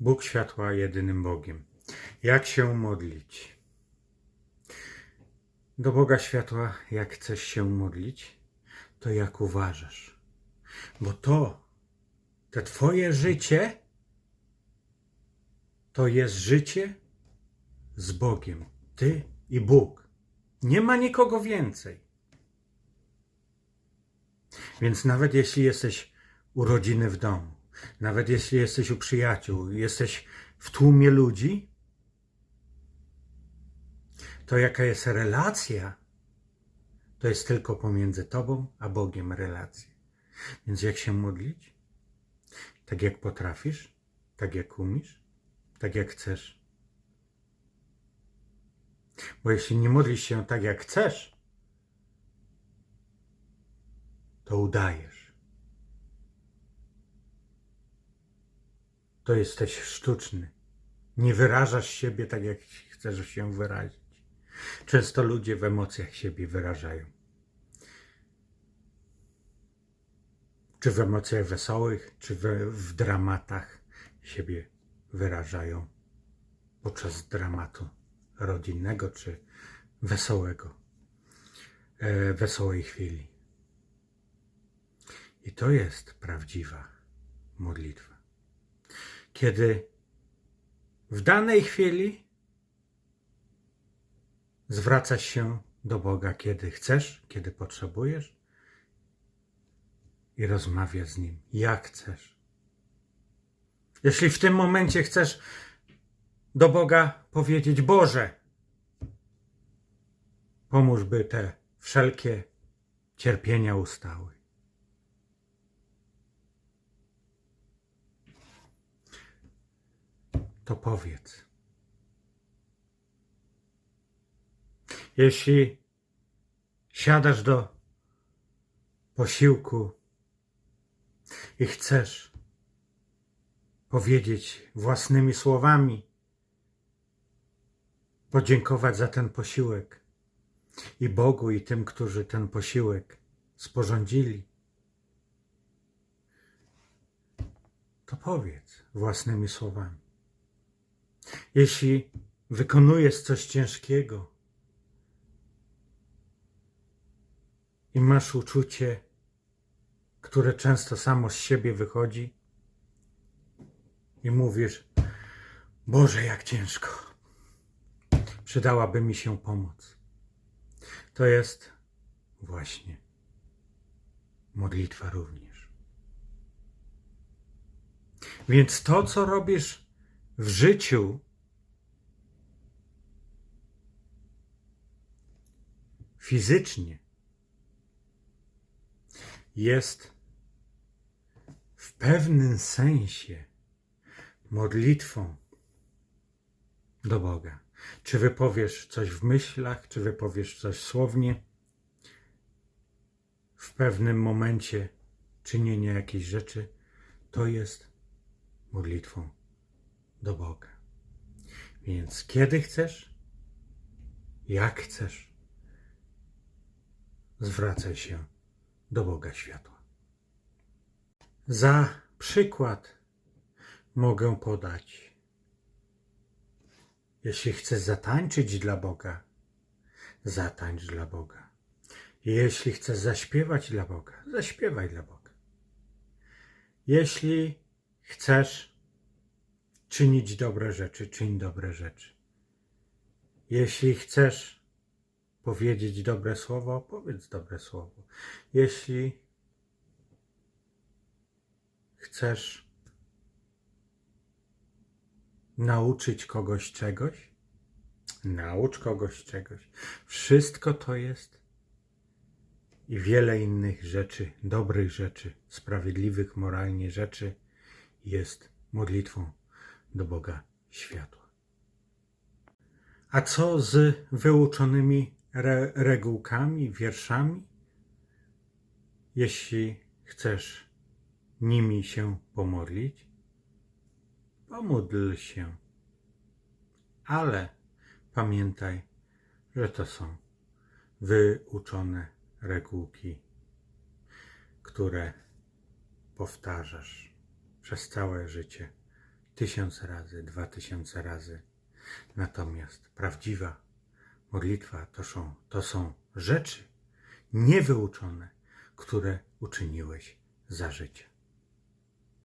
Bóg światła jedynym Bogiem. Jak się modlić? Do Boga światła, jak chcesz się modlić, to jak uważasz. Bo to, te Twoje życie, to jest życie z Bogiem. Ty i Bóg. Nie ma nikogo więcej. Więc nawet jeśli jesteś u rodziny w domu, nawet jeśli jesteś u przyjaciół, jesteś w tłumie ludzi, to jaka jest relacja, to jest tylko pomiędzy Tobą a Bogiem relacja. Więc jak się modlić? Tak jak potrafisz, tak jak umiesz, tak jak chcesz. Bo jeśli nie modlisz się tak jak chcesz, to udajesz. To jesteś sztuczny. Nie wyrażasz siebie tak, jak chcesz się wyrazić. Często ludzie w emocjach siebie wyrażają. Czy w emocjach wesołych, czy w, w dramatach siebie wyrażają podczas dramatu rodzinnego, czy wesołego, e, wesołej chwili. I to jest prawdziwa modlitwa. Kiedy w danej chwili zwracasz się do Boga, kiedy chcesz, kiedy potrzebujesz i rozmawiasz z Nim, jak chcesz. Jeśli w tym momencie chcesz do Boga powiedzieć: Boże, pomóż, by te wszelkie cierpienia ustały. To powiedz. Jeśli siadasz do posiłku i chcesz powiedzieć własnymi słowami, podziękować za ten posiłek i Bogu, i tym, którzy ten posiłek sporządzili, to powiedz własnymi słowami. Jeśli wykonujesz coś ciężkiego i masz uczucie, które często samo z siebie wychodzi, i mówisz: Boże, jak ciężko, przydałaby mi się pomoc. To jest właśnie modlitwa również. Więc to, co robisz w życiu, fizycznie, jest w pewnym sensie modlitwą do Boga. Czy wypowiesz coś w myślach, czy wypowiesz coś słownie, w pewnym momencie czynienia jakiejś rzeczy, to jest modlitwą do Boga. Więc kiedy chcesz, jak chcesz, zwracaj się do Boga światła. Za przykład mogę podać. Jeśli chcesz zatańczyć dla Boga, zatańcz dla Boga. Jeśli chcesz zaśpiewać dla Boga, zaśpiewaj dla Boga. Jeśli chcesz czynić dobre rzeczy, czyń dobre rzeczy. Jeśli chcesz powiedzieć dobre słowo, powiedz dobre słowo. Jeśli chcesz nauczyć kogoś czegoś, naucz kogoś czegoś. Wszystko to jest i wiele innych rzeczy, dobrych rzeczy, sprawiedliwych moralnie rzeczy jest modlitwą do Boga światła. A co z wyuczonymi re regułkami, wierszami? Jeśli chcesz nimi się pomodlić, pomódl się. Ale pamiętaj, że to są wyuczone regułki, które powtarzasz przez całe życie tysiąc razy, dwa tysiące razy. Natomiast prawdziwa modlitwa to są, to są rzeczy niewyuczone, które uczyniłeś za życia.